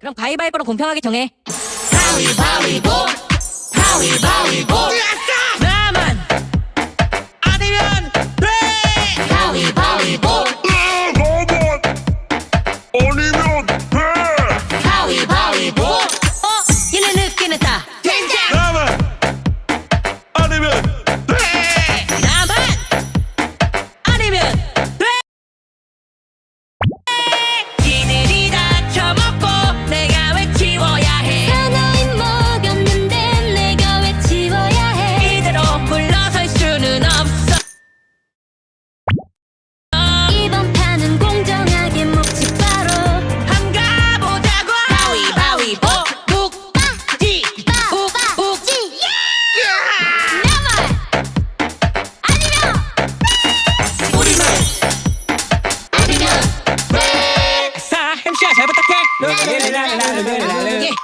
그럼 가위바위보로 공평하게 정해. 가위바위보 가위바위보 나만 아니면 돼 가위바위보 나만 아니면 돼 가위바위보 어? 얘네 늦게 냈다. 아니면